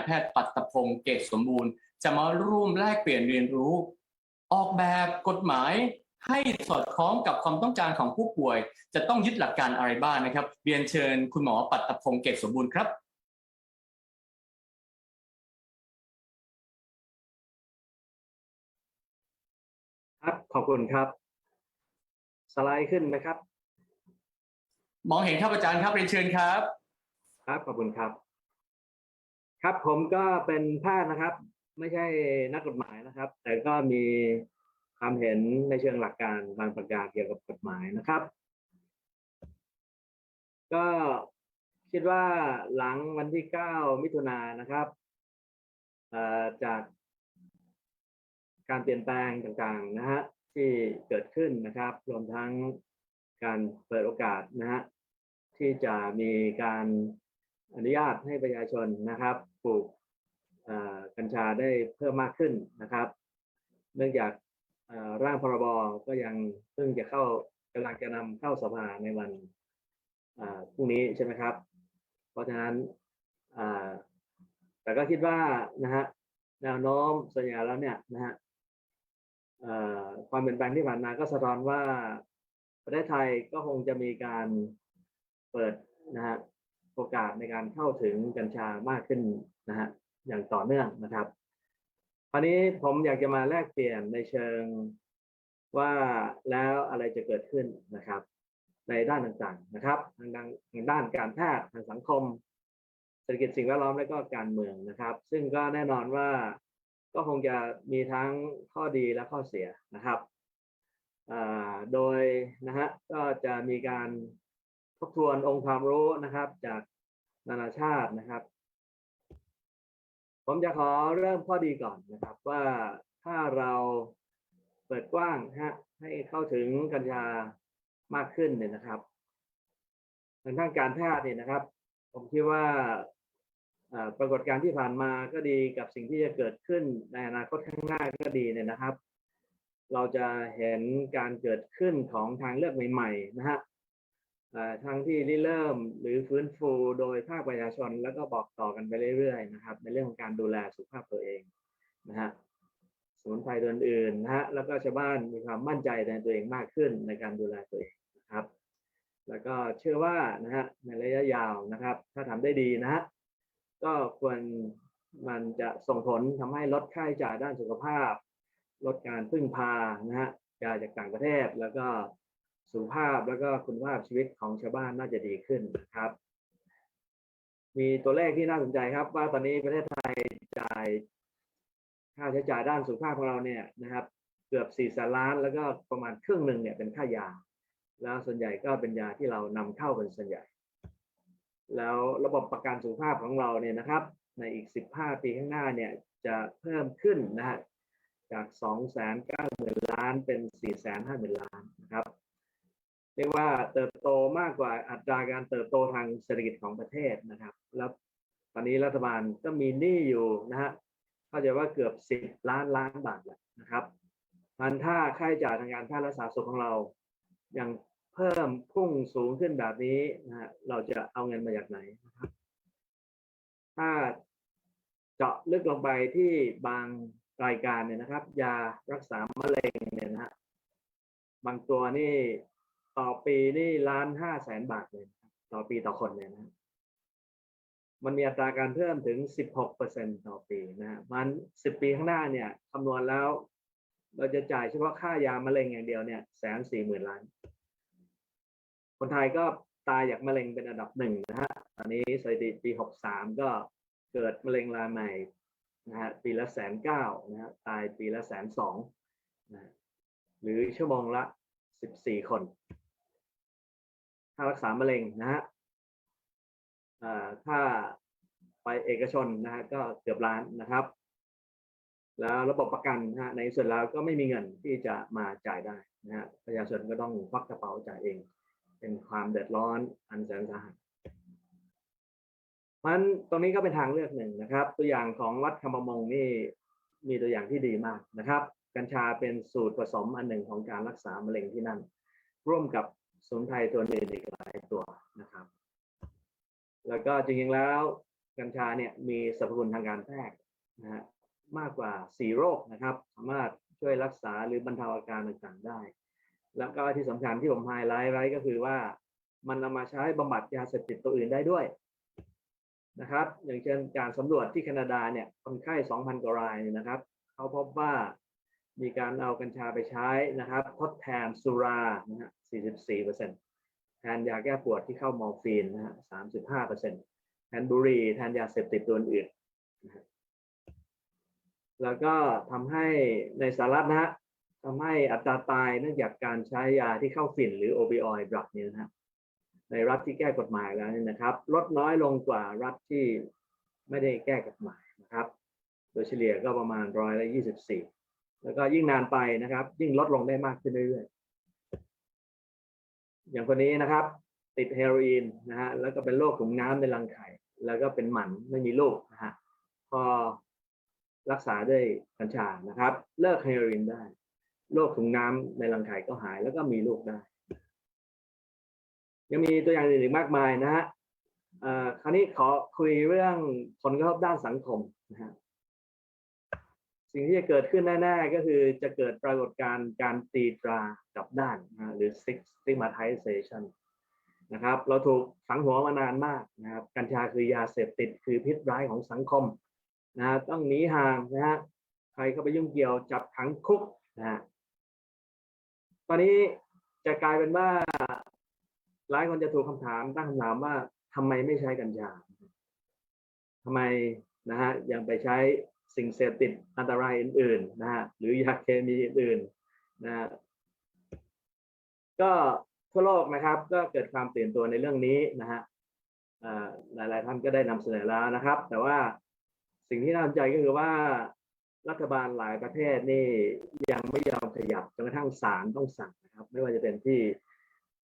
ายแพทย์ปัตตพงศ์เกตสมบูรณ์ จะมาร่วมแลกเปลี่ยนเรียนรู้ ออกแบบกฎหมายให้สอดคล้องกับความต้องการของผู้ป่วย จะต้องยึดหลักการอะไรบ้างนะครับ เรียนเชิญคุณหมอปัตตพงศ์เกตสมบูรณ์ครับครับขอบคุณครับ สไลด์ขึ้นไหมครับ มองเห็นครับอาจารย์ครับเรียนเชิญครับ ครับขอบคุณครับ ครับผมก็เป็นแพทย์นะครับ ไม่ใช่นักกฎหมายนะครับ แต่ก็มีความเห็นในเชิงหลักการบางประการเกี่ยวกับกฎหมายนะครับ ก็คิดว่าหลังวันที่ 9 มิถุนายนนะครับจากการเปลี่ยนแปลงต่างๆนะฮะที่เกิดขึ้นนะครับรวมทั้งการเปิดโอกาสนะฮะที่จะมีการอนุญาตให้ประชาชนนะครับ ปลูกกัญชาได้เพิ่มมากขึ้นนะครับ เนื่องจากร่างพรบก็ยังเพิ่งจะเข้ากำลังจะนำเข้าสภาในวันพรุ่งนี้ใช่ไหมครับ เพราะฉะนั้นแต่ก็คิดว่านะฮะแนวโน้มส่วนใหญ่แล้วเนี่ยนะฮะความเปลี่ยนแปลงที่ผ่านมาก็สะท้อนว่าประเทศไทยก็คงจะมีการเปิดนะฮะ โอกาสในการเข้าถึงกัญชามากขึ้นนะฮะอย่างต่อเนื่องนะครับคราวนี้ผมอยากจะมาแลกเปลี่ยนในเชิงว่าแล้วอะไรจะเกิดขึ้นนะครับ ในด้านต่างๆนะครับทางด้านทางด้านการแพทย์ทางสังคม เศรษฐกิจสิ่งแวดล้อมและก็การเมืองนะครับ ซึ่งก็แน่นอนว่าก็คงจะมีทั้งข้อดีและข้อเสียนะครับโดยนะฮะก็จะมีการ ทบทวนองค์ความรู้นะครับ จากนานาชาตินะครับ ผมจะขอเริ่มข้อดีก่อนนะครับ ว่าถ้าเราเปิดกว้างฮะให้เข้าถึงกัญชามากขึ้นเนี่ยนะครับทางด้านการแพทย์เนี่ยนะครับ ผมคิดว่าปรากฏการณ์ที่ผ่านมาก็ดีกับสิ่งที่จะเกิดขึ้นในอนาคตข้างหน้าก็ดีเนี่ยนะครับ เราจะเห็นการเกิดขึ้นของทางเลือกใหม่ๆนะฮะ ทางที่ริเริ่มหรือฟื้นฟูโดยภาคประชาชนแล้วก็บอกต่อกันไปเรื่อยๆนะครับ ในเรื่องของการดูแลสุขภาพตัวเองนะฮะสมุนไพรตัวอื่นนะฮะแล้วก็ชาวบ้านมีความมั่นใจในตัวเองมากขึ้นในการดูแลตัวเองนะครับ แล้วก็เชื่อว่านะฮะในระยะยาวนะครับ ถ้าทำได้ดีนะฮะก็ควรมันจะส่งผลทำให้ลดค่าใช้จ่ายด้านสุขภาพ ลดการพึ่งพานะฮะยาจากต่างประเทศแล้วก็ สุขภาพแล้วก็คุณภาพชีวิตของชาวบ้านน่าจะดีขึ้นนะครับ มีตัวเลขที่น่าสนใจครับ ว่าตอนนี้ประเทศไทยจ่ายค่าใช้จ่ายด้านสุขภาพของเราเนี่ยนะครับ เกือบ4แสนล้าน แล้วก็ประมาณครึ่งหนึ่งเนี่ยเป็นค่ายา แล้วส่วนใหญ่ก็เป็นยาที่เรานำเข้าเป็นส่วนใหญ่ แล้วระบบประกันสุขภาพของเราเนี่ยนะครับ ในอีก 15 ปีข้างหน้าเนี่ยจะเพิ่มขึ้นนะฮะจาก 2 9 0 0 0 0 ล้านเป็น 4 5 0 0 0 0 ล้านนะครับ รียกว่าเติบโตมากกว่าอัตราการเติบโตทางเศรษฐกิจของประเทศนะครับ แล้วตอนนี้รัฐบาลก็มีหนี้อยู่นะฮะเข้าใจว่าเกือบ10ล้านล้านบาทแล้วนะครับมันถ้าค่าใช้จ่ายทางการแพทย์และสาธารณสุขของเรายังเพิ่มพุ่งสูงขึ้นแบบนี้นะฮะเราจะเอาเงินมาจากไหนนะครับ ถ้าเจาะลึกลงไปที่บางรายการเนี่ยนะครับ ยารักษามะเร็งเนี่ยนะฮะบางตัวนี่ ต่อปีนี่ล้านห้าแสนบาทเลยต่อปีต่อคนเนี่ยนะฮะมันมีอัตราการเพิ่มถึง 16%ต่อปีนะฮะมัน 10 ปีข้างหน้าเนี่ยคำนวณแล้ว เราจะจ่ายเฉพาะค่ายามะเร็งอย่างเดียวเนี่ยแสนสี่หมื่นล้าน คนไทยก็ตายจากมะเร็งเป็นอันดับหนึ่งนะฮะ ตอนนี้สถิติปี 63 ก็เกิดมะเร็งรายใหม่นะฮะปีละแสนเก้านะฮะตายปีละแสนสองนะฮะหรือชั่วโมงละ 14 คน ถ้ารักษามะเร็งนะฮะถ้าไปเอกชนนะฮะก็เกือบล้านนะครับ แล้วระบบประกันนะฮะในส่วนแล้วก็ไม่มีเงินที่จะมาจ่ายได้นะฮะประชาชนก็ต้องควักกระเป๋าจ่ายเอง เป็นความเดือดร้อนอันแสนสาหัสมันตรงนี้ก็เป็นทางเลือกหนึ่งนะครับ ตัวอย่างของวัดคำประมงนี่มีตัวอย่างที่ดีมากนะครับ กัญชาเป็นสูตรผสมอันหนึ่งของการรักษามะเร็งที่นั่น ร่วมกับ สมุนไพรตัวอื่นอีกหลายตัวนะครับ แล้วก็จริงๆแล้วกัญชาเนี่ยมีสรรพคุณทางการแพทย์นะฮะมากกว่าสี่โรคนะครับ สามารถช่วยรักษาหรือบรรเทาอาการต่างๆได้ แล้วก็ที่สำคัญที่ผมไฮไลท์ไว้ก็คือว่ามันนำมาใช้บำบัดยาเสพติดตัวอื่นได้ด้วยนะครับ อย่างเช่นการสำรวจที่แคนาดาเนี่ยคนไข้2,000กว่ารายเนี่ยนะครับเขาพบว่ามีการเอากัญชาไปใช้นะครับ ทดแทนสุรานะฮะ 44%แทนยาแก้ปวดที่เข้ามอร์ฟีนนะฮะ35%แทนบุหรี่แทนยาเสพติดตัวอื่นนะฮะแล้วก็ทำให้ในสหรัฐนะฮะทำให้อัตราตายเนื่องจากการใช้ยาที่เข้าฝิ่นหรือโอปิออยด์ดรักเนี่ยนะฮะในรัฐที่แก้กฎหมายแล้วเนี่ยนะครับ ลดน้อยลงกว่ารัฐที่ไม่ได้แก้กฎหมายนะครับ โดยเฉลี่ยก็ประมาณร้อยละยี่สิบสี่แล้วก็ยิ่งนานไปนะครับ ยิ่งลดลงได้มากขึ้นเรื่อยๆ อย่างคนนี้นะครับ ติดเฮโรอีนนะฮะแล้วก็เป็นโรคถุงน้ำในรังไข่แล้วก็เป็นหมันไม่มีลูกนะฮะพอรักษาด้วยกัญชานะครับ เลิกเฮโรอีนได้โรคถุงน้ำในรังไข่ก็หายแล้วก็มีลูกได้ ยังมีตัวอย่างอื่นอีกมากมายนะฮะคราวนี้ขอคุยเรื่องผลกระทบด้านสังคมนะฮะ สิ่งที่จะเกิดขึ้นแน่ๆก็คือจะเกิดปรากฏการณ์การตีตรากับด้านนะหรือ stigmatization นะครับ เราถูกฝังหัวมานานมากนะครับ กัญชาคือยาเสพติดคือพิษร้ายของสังคมนะฮะต้องหนีห่างนะฮะใครเข้าไปยุ่งเกี่ยวจับขังคุกนะฮะตอนนี้จะกลายเป็นว่าหลายคนจะถูกคำถามตั้งคำถามว่าทำไมไม่ใช้กัญชาทำไมนะฮะยังไปใช้ สิ่งเสพติดอันตรายอื่นๆนะฮะหรือยาเคมีอื่นๆนะก็ทั่วโลกนะครับ ก็เกิดความตื่นตัวในเรื่องนี้นะฮะหลายๆท่านก็ได้นำเสนอแล้วนะครับ แต่ว่าสิ่งที่น่าสนใจก็คือว่ารัฐบาลหลายประเทศนี่ยังไม่ยอมขยับจนกระทั่งศาลต้องสั่งนะครับ ไม่ว่าจะเป็นที่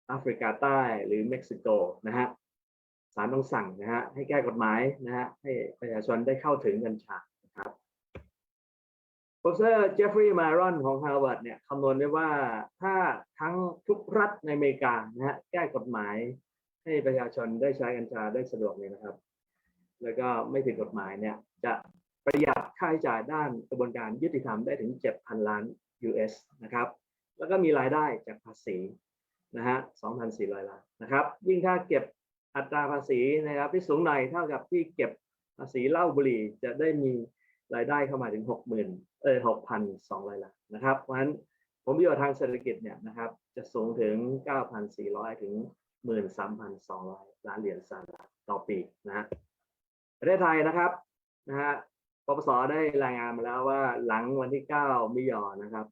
แอฟริกาใต้หรือเม็กซิโกนะฮะศาลต้องสั่งนะฮะให้แก้กฎหมายนะฮะให้ประชาชนได้เข้าถึงกัญชา ครับโปรเฟสเซอร์เจฟฟรีย์มารอนของฮาร์วาร์ดเนี่ยคำนวณไว้ว่าถ้าทั้งทุกรัฐในอเมริกานะฮะแก้กฎหมายให้ประชาชนได้ใช้กัญชาได้สะดวกเลยนะครับ แล้วก็ไม่ผิดกฎหมายเนี่ย จะประหยัดค่าใช้จ่ายด้านกระบวนการยุติธรรมได้ถึง 7,000 ล้าน US นะครับ แล้วก็มีรายได้จากภาษีนะฮะ 2,400 ล้านนะครับ ยิ่งถ้าเก็บอัตราภาษีนะครับที่สูงหน่อยเท่ากับที่เก็บภาษีเหล้าบุหรี่จะได้มี รายได้เข้ามาถึง 60,000เออ6,200ล้านนะครับ เพราะฉะนั้นผมประโยชน์ทางเศรษฐกิจเนี่ยนะครับจะสูงถึง 9,400 ถึง 13,200 ล้านเหรียญสหรัฐต่อปีนะฮะประเทศไทยนะครับนะฮะปปสได้รายงานมาแล้วว่าหลังวันที่ 9 มิยอนะครับ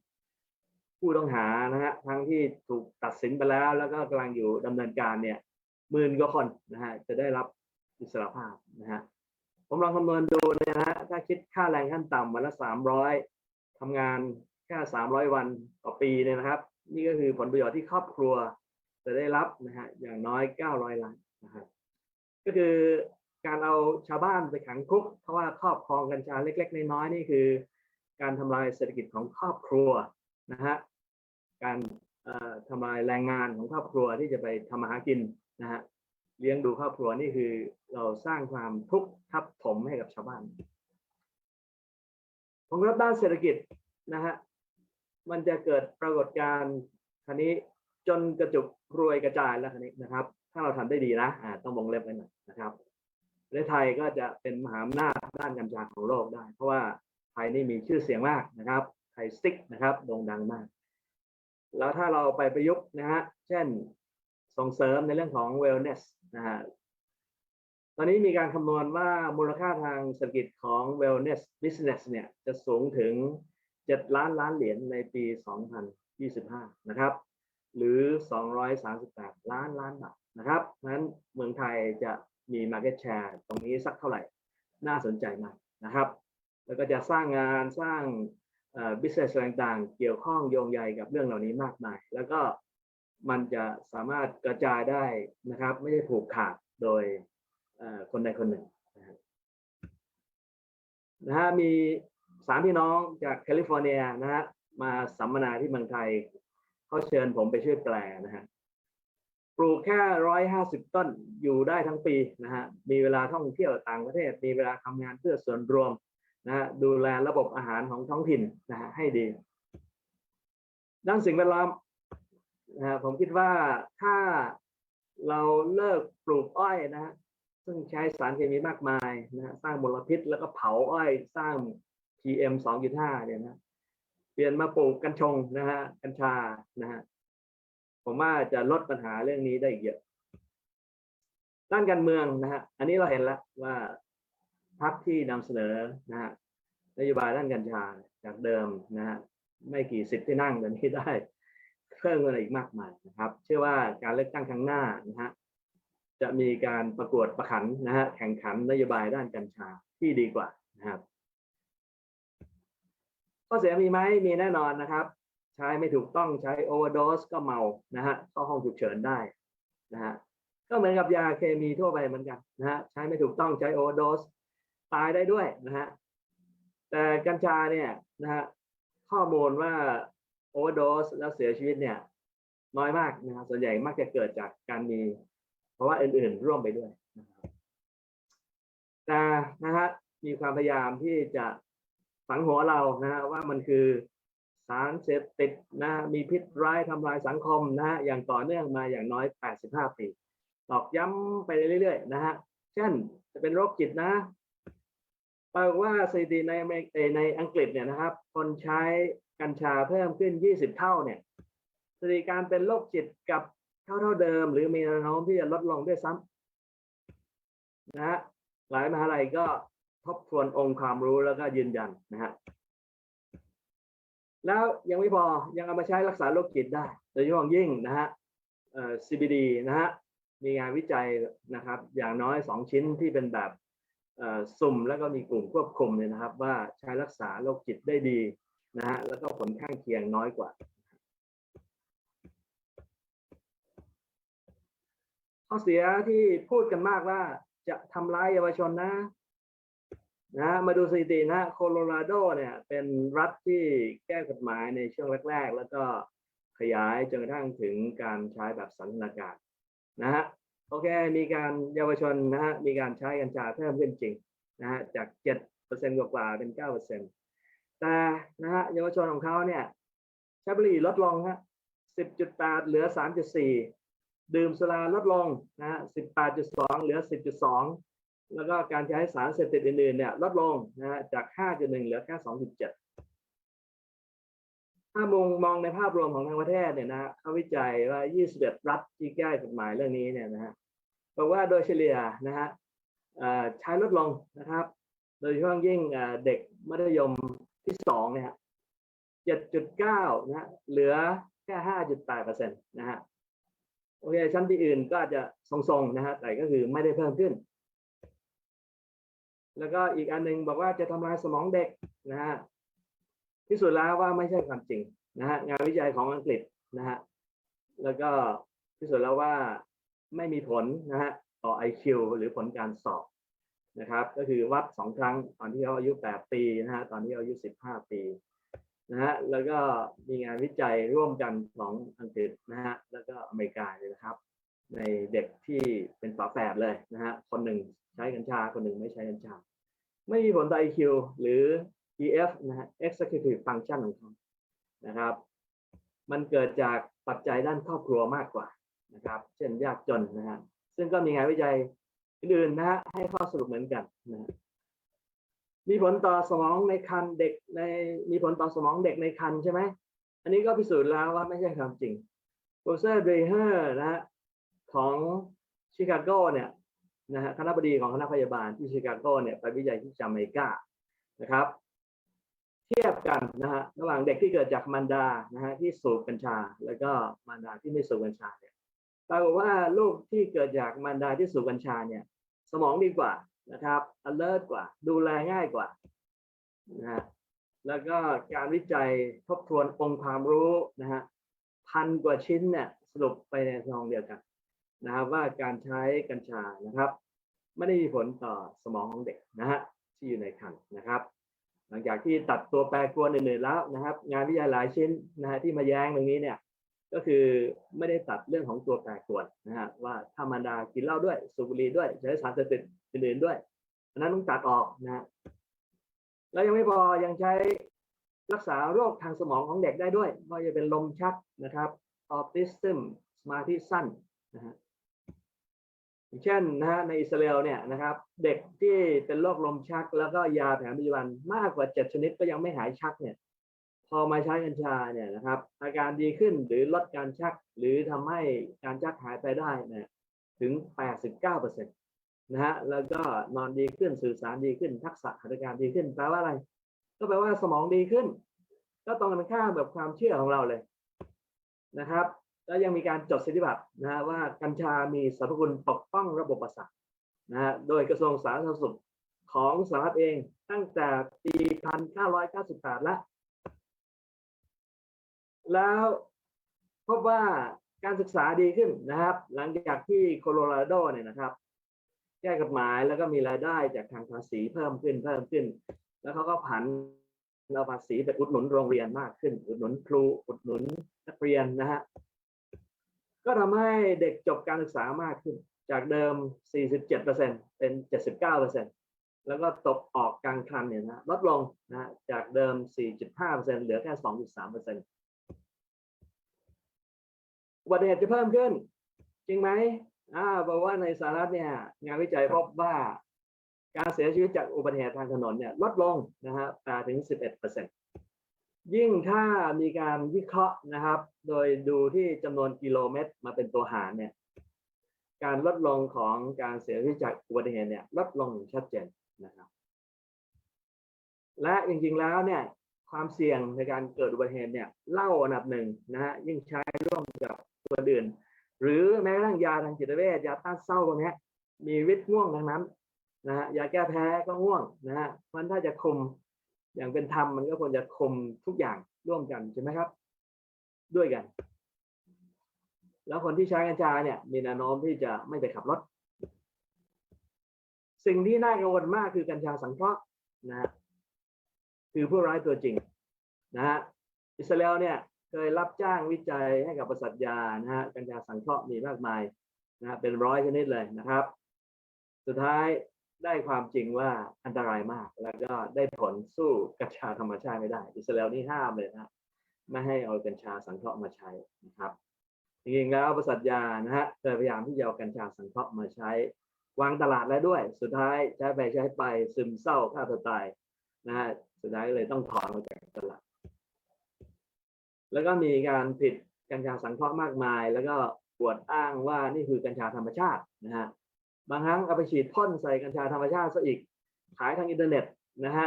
ผู้ต้องหานะฮะทั้งที่ถูกตัดสินไปแล้ว แล้วก็กำลังอยู่ดำเนินการเนี่ยหมื่นกว่าคนนะฮะจะได้รับอิสรภาพนะฮะ ผมลองคำนวณดูเนี่ยนะฮะถ้าคิดค่าแรงขั้นต่ำวันละสามร้อยทำงานแค่สามร้อยวันต่อปีเนี่ยนะครับ นี่ก็คือผลประโยชน์ที่ครอบครัวจะได้รับนะฮะอย่างน้อยเก้าร้อยล้านนะครับก็คือการเอาชาวบ้านไปขังคุก เพราะว่าครอบครองกัญชาเล็ก ๆ น้อยๆนี่คือ การทำลายเศรษฐกิจของครอบครัวนะฮะการทำลายแรงงานของครอบครัวที่จะไปทำมาหากินนะฮะ เลี้ยงดูครอบครัวนี่คือเราสร้างความทุกข์ทับถมให้กับชาวบ้านผลกระทบด้านเศรษฐกิจนะฮะมันจะเกิดปรากฏการณ์คันนี้จนกระจุกรวยกระจายแล้วคันนี้นะครับ ถ้าเราทำได้ดีนะอ่าต้องวงเล็บไว้หน่อยนะครับประเทศไทยก็จะเป็นมหาอำนาจด้านกัญชาของโลกได้ เพราะว่าไทยนี่มีชื่อเสียงมากนะครับไทยสติ๊กนะครับโด่งดังมาก แล้วถ้าเราไปประยุกต์นะฮะเช่น ส่งเสริมในเรื่องของ wellness นะฮะตอนนี้มีการคำนวณว่ามูลค่าทางเศรษฐกิจของ wellness business เนี่ยจะสูงถึง 7 ล้านล้านเหรียญในปี 2025 นะครับ หรือ 238 ล้านล้านบาทนะครับเพราะฉะนั้นเมืองไทยจะมี market share ตรงนี้สักเท่าไหร่ น่าสนใจมากนะครับ แล้วก็จะสร้างงานสร้าง business ต่างๆ เกี่ยวข้องโยงใยกับเรื่องเหล่านี้มากมาย แล้วก็ มันจะสามารถกระจายได้นะครับ ไม่ได้ผูกขาดโดยคนใดคนหนึ่งนะฮะมีสามพี่น้องจากแคลิฟอร์เนียนะฮะมาสัมมนาที่เมืองไทยเขาเชิญผมไปช่วยแปลนะฮะปลูกแค่ร้อยห้าสิบต้นอยู่ได้ทั้งปีนะฮะมีเวลาท่องเที่ยวต่างประเทศ มีเวลาทำงานเพื่อส่วนรวมนะฮะดูแลระบบอาหารของท้องถิ่นนะฮะให้ดี ด้านสิ่งแวดล้อม นะผมคิดว่าถ้าเราเลิกปลูกอ้อยนะฮะซึ่งใช้สารเคมีมากมายนะฮะสร้างมลพิษแล้วก็เผาอ้อยสร้าง PM 2.5เนี่ยนะเปลี่ยนมาปลูกกัญชงนะฮะกัญชานะฮะผมว่าจะลดปัญหาเรื่องนี้ได้อีกเยอะ ด้านการเมืองนะฮะอันนี้เราเห็นแล้วว่าพรรคที่นำเสนอนะฮะนโยบายด้านกัญชาจากเดิมนะฮะไม่กี่สิบที่นั่งเดี๋ยวนี้ได้ เพิ่มอะไรอีกมากมายนะครับ เชื่อว่าการเลือกตั้งครั้งหน้านะฮะจะมีการประกวดประขันนะฮะแข่งขันนโยบายด้านกัญชาที่ดีกว่านะครับข้อเสียมีไหมมีแน่นอนนะครับ ใช้ไม่ถูกต้องใช้โอเวอร์ e สก็เมานะฮะเข้าห้องฉุกเฉินได้นะฮะก็เหมือนกับยาเคมีทั่วไปเหมือนกันนะฮะใช้ไม่ถูกต้องใช้โอเวอร์ e สตายได้ด้วยนะฮะแต่กัญชาเนี่ยนะฮะข้อมูลว่า โอเวอร์ e สแล้วเสียชีวิตเนี่ย น้อยมากนะฮะส่วนใหญ่มักจะเกิดจากการมีเพราะว่าอื่นๆ ร่วมไปด้วยนะครับแต่นะฮะมีความพยายามที่จะฝังหัวเรานะฮะว่ามันคือสารเสพติดนะมีพิษร้ายทำลายสังคมนะฮะอย่างต่อเนื่องมาอย่างน้อย 85 ปีตอกย้ำไปเรื่อยๆนะฮะเช่นจะเป็นโรคจิตนะแปรากฏว่าสถิติในในอังกฤษเนี่ยนะครับ คนใช้ กัญชาเพิ่มขึ้น 20 เท่าเนี่ยสถิติการเป็นโรคจิตกับเท่าเท่าเดิม หรือมีแนวโน้มที่จะลดลงด้วยซ้ำนะฮะหลายมหาลัยก็ทบทวนองค์ความรู้แล้วก็ยืนยันนะฮะแล้วยังไม่พอยังเอามาใช้รักษาโรคจิตได้ โดยเฉพาะยิ่งนะฮะเอ่อ CBD นะฮะมีงานวิจัยนะครับ อย่างน้อยสองชิ้นที่เป็นแบบเอ่อสุ่มแล้วก็มีกลุ่มควบคุมเนี่ยนะครับ ว่าใช้รักษาโรคจิตได้ดี นะฮะแล้วก็ผลข้างเคียงน้อยกว่า ข้อเสียที่พูดกันมากว่าจะทำร้ายเยาวชนนะนะมาดูสถิตินะโคโลราโดเนี่ยเป็นรัฐที่แก้กฎหมายในช่วงแรก ๆ แล้วก็ขยายจนกระทั่งถึงการใช้แบบสันทนาการนะฮะโอเค มีการเยาวชนนะฮะมีการใช้กัญชาเพิ่มขึ้นจริงนะฮะจาก 7%กว่าๆเป็น 9% แต่นะฮะเยาวชนของเขาเนี่ยใช้บุหรี่ลดลงฮะสิบจุดแปดเหลือสามจุดสี่ดื่มสุราลดลงนะฮะสิบแปดจุดสองเหลือสิบจุดสองแล้วก็การใช้สารเสพติดอื่นๆเนี่ยลดลงนะฮะจาก5.1เหลือแค่2.7ถ้ามองมองในภาพรวมของทางประเทศเนี่ยนะฮะเขาวิจัยว่า 21 รัฐที่แก้กฎหมายเรื่องนี้เนี่ยนะฮะบอกว่าโดยเฉลี่ยนะฮะใช้ลดลงนะครับ โดยเฉพาะยิ่งเอ่อเด็กมัธยม ที่สองเนี่ยฮะ7.9นะฮะเหลือแค่5.8เปอร์เซ็นต์นะฮะโอเคชั้นที่อื่นก็อาจจะทรงๆนะฮะแต่ก็คือไม่ได้เพิ่มขึ้น แล้วก็อีกอันหนึงบอกว่าจะทำลายสมองเด็กนะฮะพิสูจน์แล้วว่าไม่ใช่ความจริงนะฮะงานวิจัยของอังกฤษนะฮะแล้วก็พิสูจน์แล้วว่าไม่มีผลนะฮะต่อ IQ หรือผลการสอบ นะครับ ก็คือวัดสองครั้งตอนที่เขาอายุ8ปีนะฮะตอนที่เขาอายุ15ปีนะฮะแล้วก็มีงานวิจัยร่วมกันของอังกฤษนะฮะแล้วก็อเมริกาเลยนะครับ ในเด็กที่เป็นฝาแฝดเลยนะฮะคนหนึ่งใช้กัญชาคนหนึ่งไม่ใช้กัญชา ไม่มีผลต่อ IQ หรือ EF นะฮะ Executive Function ของเขานะครับ มันเกิดจากปัจจัยด้านครอบครัวมากกว่านะครับ เช่นยากจนนะฮะซึ่งก็มีงานวิจัย อื่นๆนะฮะให้ข้อสรุปเหมือนกันนะฮะมีผลต่อสมองในคันเด็กในมีผลต่อสมองเด็กในคันใช่ไหมอันนี้ก็พิสูจน์แล้วว่าไม่ใช่ความจริงโปรเซอร์เดเฮอร์นะฮะของชิคาโกเนี่ยนะฮะคณะบดีของคณะพยาบาลที่ชิคาโกเนี่ยไปวิจัยที่จาเมกานะครับ เทียบกันนะฮะระหว่างเด็กที่เกิดจากมารดานะฮะที่สูบกัญชา แล้วก็มารดาที่ไม่สูบกัญชาเนี่ย ปรากฏว่าลูกที่เกิดจากมารดาที่สูบกัญชาเนี่ย สมองดีกว่านะครับ alert กว่า ดูแลง่ายกว่านะฮะแล้วก็การวิจัยทบทวนองค์ความรู้นะฮะพันกว่าชิ้นเนี่ยสรุปไปในทางเดียวกันนะครับว่าการใช้กัญชานะครับ ไม่ได้มีผลต่อสมองของเด็กนะฮะที่อยู่ในครรภ์นะครับ หลังจากที่ตัดตัวแปรกวนอื่นๆแล้วนะครับ งานวิจัยหลายชิ้นนะฮะที่มาแย้งตรงนี้เนี่ย ก็คือไม่ได้ตัดเรื่องของตัวแปรกวนนะฮะว่าถ้ามันดากินเหล้าด้วยสูบบุหรี่ด้วยใช้สารเสพติดอื่นๆด้วยอันนั้นต้องตัดออกนะฮะแล้วยังไม่พอยังใช้รักษาโรคทางสมองของเด็กได้ด้วยไม่ว่าจะเป็นลมชักนะครับออทิสซึมสมาธิสั้นนะฮะอย่างเช่นนะฮะในอิสราเอลเนี่ยนะครับ เด็กที่เป็นโรคลมชัก แล้วก็ยาแผนปัจจุบันมากกว่าเจ็ดชนิดก็ยังไม่หายชักเนี่ย พอมาใช้กัญชาเนี่ยนะครับ อาการดีขึ้นหรือลดการชัก หรือทำให้การชักหายไปได้เนี่ยถึง 89%นะฮะแล้วก็นอนดีขึ้นสื่อสารดีขึ้น ทักษะหัตถการดีขึ้นแปลว่าอะไร ก็แปลว่าสมองดีขึ้น ก็ตรงกันข้ามแบบความเชื่อของเราเลยนะครับ แล้วยังมีการจดสิทธิบัตรนะฮะว่ากัญชามีสรรพคุณปกป้องระบบประสาทนะฮะโดยกระทรวงสาธารณสุขของสหรัฐเองตั้งแต่ปี 1998 แล้ว แล้วพบว่าการศึกษาดีขึ้นนะครับ หลังจากที่โคโลราโดเนี่ยนะครับ แก้กฎหมายแล้วก็มีรายได้จากทางภาษีเพิ่มขึ้นเพิ่มขึ้น แล้วเขาก็ผันเอาภาษีไปอุดหนุนโรงเรียนมากขึ้น อุดหนุนครูอุดหนุนนักเรียนนะฮะก็ทำให้เด็กจบการศึกษามากขึ้น จากเดิม 47%เป็น 79%แล้วก็ตกออกกลางคันเนี่ยนะลดลงนะฮะจากเดิม 4.5%เหลือแค่ 2.3% อุบัติเหตุจะเพิ่มขึ้น จริงไหมอ่าบอกว่าในสหรัฐเนี่ย งานวิจัยพบว่า การเสียชีวิตจากอุบัติเหตุทางถนนเนี่ยลดลงนะฮะ8ถึง11ยิ่งถ้ามีการวิเคราะห์นะครับ โดยดูที่จำนวนกิโลเมตรมาเป็นตัวหารเนี่ย การลดลงของการเสียชีวิตจากอุบัติเหตุเนี่ยลดลงอย่างชัดเจนนะครับ และจริงๆแล้วเนี่ยความเสี่ยงในการเกิดอุบัติเหตุเนี่ยเล่าอันดับหนึ่งนะฮะยิ่งใช้ร่วมกับ ตัวอื่น หรือแม้กระทั่งยาทางจิตเวชยาต้านเศร้าพวกนี้มีฤทธิ์ง่วงทั้งนั้นนะฮะยาแก้แพ้ก็ง่วงนะฮะมันถ้าจะคมอย่างเป็นธรรมมันก็ควรจะคมทุกอย่างร่วมกันใช่ไหมครับ ด้วยกัน แล้วคนที่ใช้กัญชาเนี่ย มีแนวโน้มที่จะไม่ไปขับรถ สิ่งที่น่ากังวลมากคือกัญชาสังเคราะห์นะฮะคือผู้ร้ายตัวจริงนะฮะอิสราเอลเนี่ย เคยรับจ้างวิจัยให้กับบริษัทยานะฮะกัญชาสังเคราะห์มีมากมายนะฮะเป็นร้อยชนิดเลยนะครับ สุดท้ายได้ความจริงว่าอันตรายมาก แล้วก็ได้ผลสู้กัญชาธรรมชาติไม่ได้ อิสราเอลนี่ห้ามเลยนะไม่ให้เอากัญชาสังเคราะห์มาใช้นะครับจริงๆแล้วบริษัทยานะฮะเคยพยายามที่จะเอากัญชาสังเคราะห์มาใช้ วางตลาดแล้วด้วย สุดท้ายใช้ไปใช้ไปซึมเศร้าฆ่าตัวตายนะฮะสุดท้ายเลยต้องถอนออกจากตลาด แล้วก็มีการผิดกัญชาสังเคราะห์มากมาย แล้วก็อวดอ้างว่านี่คือกัญชาธรรมชาตินะฮะบางครั้งเอาไปฉีดพ่นใส่กัญชาธรรมชาติซะอีกขายทางอินเทอร์เน็ตนะฮะ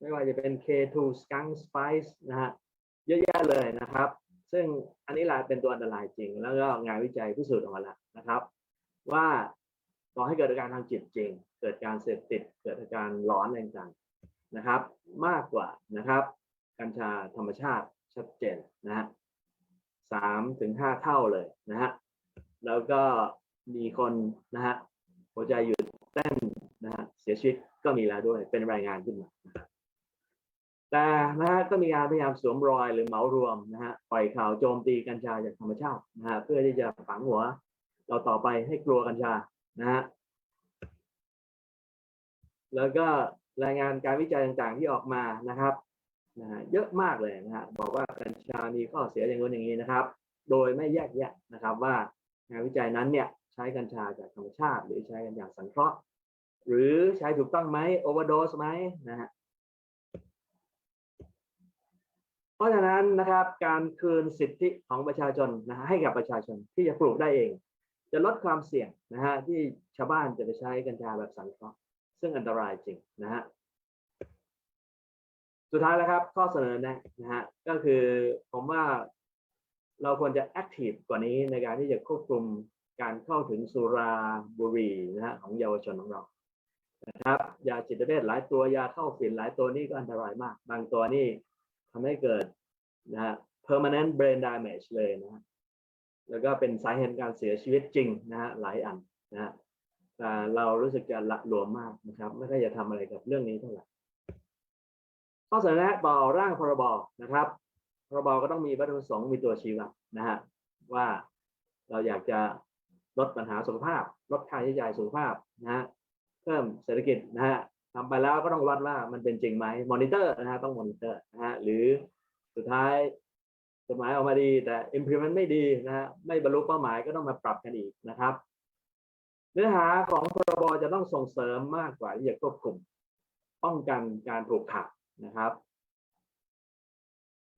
ไม่ว่าจะเป็น K2 Skunk Spice นะฮะเยอะแยะเลยนะครับ ซึ่งอันนี้แหละเป็นตัวอันตรายจริง แล้วก็งานวิจัยพิสูจน์ออกมาแล้วนะครับ ว่าก่อให้เกิดอาการทางจิตจริง เกิดการเสพติด เกิดอาการร้อนต่างๆนะครับ มากกว่านะครับ กัญชาธรรมชาติ ชัดเจนนะฮะสามถึงห้าเท่าเลยนะฮะแล้วก็มีคนนะฮะหัวใจหยุดเต้นนะฮะเสียชีวิตก็มีแล้วด้วยเป็นรายงานขึ้นมานะแต่นะฮะก็มีการพยายามสวมรอยหรือเหมารวมนะฮะปล่อยข่าวโจมตีกัญชาจากธรรมชาตินะฮะเพื่อที่จะฝังหัว เราต่อไปให้กลัวกัญชานะฮะแล้วก็รายงานการวิจัยต่างๆที่ออกมานะครับ นะฮะเยอะมากเลยนะฮะบอกว่ากัญชามีข้อเสียอย่างนู้นอย่างนี้นะครับ โดยไม่แยกแยะนะครับว่างานวิจัยนั้นเนี่ยใช้กัญชาจากธรรมชาติ หรือใช้กันอย่างสังเคราะห์ หรือใช้ถูกต้องไหมโอเวอร์โดสไหมนะฮะเพราะฉะนั้นนะครับการคืนสิทธิของประชาชนนะฮะให้กับประชาชนที่จะปลูกได้เอง จะลดความเสี่ยงนะฮะที่ชาวบ้านจะไปใช้กัญชาแบบสังเคราะห์ ซึ่งอันตรายจริงนะฮะ สุดท้ายแล้วครับ ข้อเสนอแนะนะฮะก็คือผมว่าเราควรจะแอคทีฟกว่านี้ในการที่จะควบคุมการเข้าถึงสุราบุหรี่นะฮะของเยาวชนของเรานะครับยาจิตเวชหลายตัวยาเข้าฝิ่นหลายตัวนี่ก็อันตรายมาก บางตัวนี่ทำให้เกิดนะฮะ permanent brain damage เลยนะฮะแล้วก็เป็นสาเหตุการเสียชีวิตจริงนะฮะหลายอันนะฮะแต่เรารู้สึกจะละหลวมมากนะครับ ไม่ค่อยจะทำอะไรกับเรื่องนี้เท่าไหร่ ข้อเสนอแนะต่อร่างพรบนะครับ พรบก็ต้องมีวัตถุประสงค์มีตัวชี้วัดนะฮะว่าเราอยากจะลดปัญหาสุขภาพ ลดค่าใช้จ่ายสุขภาพนะฮะเพิ่มเศรษฐกิจนะฮะทำไปแล้วก็ต้องวัดว่ามันเป็นจริงไหมมอนิเตอร์นะฮะต้องมอนิเตอร์นะฮะหรือสุดท้ายกฎหมายออกมาดีแต่ implement ไม่ดีนะฮะไม่บรรลุเป้าหมายก็ต้องมาปรับกันอีกนะครับ เนื้อหาของพรบจะต้องส่งเสริมมากกว่าที่จะควบคุม ป้องกันการถูกขับ นะครับ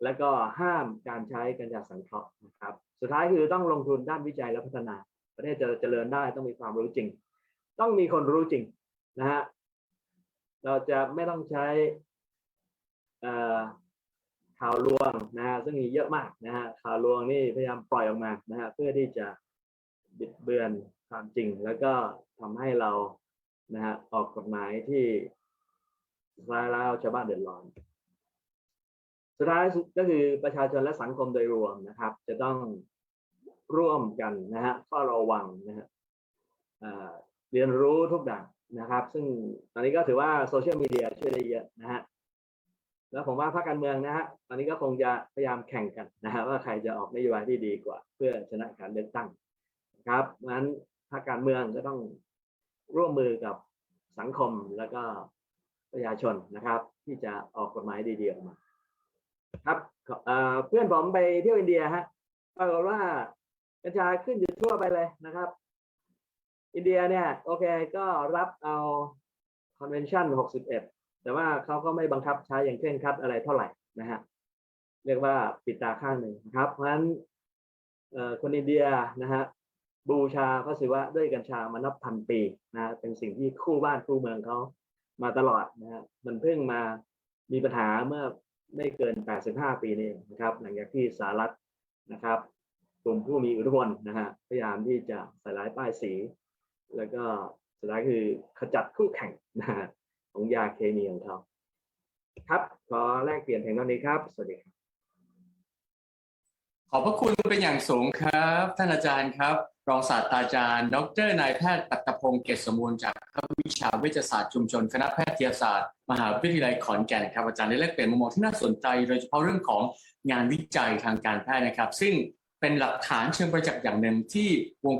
และก็ห้ามการใช้กัญชาสังเคราะห์นะครับ สุดท้ายคือต้องลงทุนด้านวิจัยและพัฒนา ประเทศจะเจริญได้ต้องมีความรู้จริง ต้องมีคนรู้จริงนะฮะเราจะไม่ต้องใช้ข่าวลวงนะฮะซึ่งมีเยอะมากนะฮะข่าวลวงนี่พยายามปล่อยออกมานะฮะเพื่อที่จะบิดเบือนความจริง แล้วก็ทำให้เรานะฮะออกกฎหมายที่ สุดท้ายแล้วชาวบ้านเดือดร้อน สุดท้ายก็คือประชาชนและสังคมโดยรวมนะครับ จะต้องร่วมกันนะฮะเฝ้าระวังนะฮะเรียนรู้ทุกด่านนะครับ ซึ่งตอนนี้ก็ถือว่าโซเชียลมีเดียช่วยได้เยอะนะฮะแล้วผมว่าพรรคการเมืองนะฮะตอนนี้ก็คงจะพยายามแข่งกันนะฮะว่าใครจะออกนโยบายที่ดีกว่า เพื่อชนะการเลือกตั้งครับงั้นพรรคการเมืองก็ต้องร่วมมือกับสังคมแล้วก็ ประชาชนนะครับ ที่จะออกกฎหมายดีๆออกมา ครับเเพื่อนผมไปเที่ยวอินเดียฮะปรากฏว่ากัญชาขึ้นอยู่ทั่วไปเลยนะครับ อินเดียเนี่ยโอเคก็รับเอาคอนเวนชั่น61 แต่ว่าเขาก็ไม่บังคับใช้อย่างเคร่งครัดอะไรเท่าไหร่นะฮะเรียกว่าปิดตาข้างหนึ่งนะครับ เพราะฉะนั้นคนอินเดียนะฮะบูชาพระศิวะด้วยกัญชามานับพันปีนะฮะเป็นสิ่งที่คู่บ้านคู่เมืองเขา มาตลอดนะฮะมันเพิ่งมามีปัญหาเมื่อไม่เกิน 85 ปีนี่เองนะครับ หลังจากที่สหรัฐนะครับ กลุ่มผู้มีอิทธิพลนะฮะพยายามที่จะใส่ร้ายป้ายสี แล้วก็สุดท้ายคือขจัดคู่แข่งนะฮะของยาเคมีของเขาครับขอแลกเปลี่ยนเพียงเท่านี้ครับ สวัสดีครับ ขอบพระคุณเป็นอย่างสูงครับ ท่านอาจารย์ครับ รองศาสตราจารย์ ดรนายแพทย์ปัตตพงศ์เกษสมบูรณ์จากภาควิชาเวชศาสตร์ชุมชน คณะแพทยศาสตร์ มหาวิทยาลัยขอนแก่นครับอาจารย์ได้แลกเปลี่ยนมุมมองที่น่าสนใจ โดยเฉพาะเรื่องของงานวิจัยทางการแพทย์นะครับ ซึ่งเป็นหลักฐานเชิงประจักษ์อย่างหนึ่งที่วง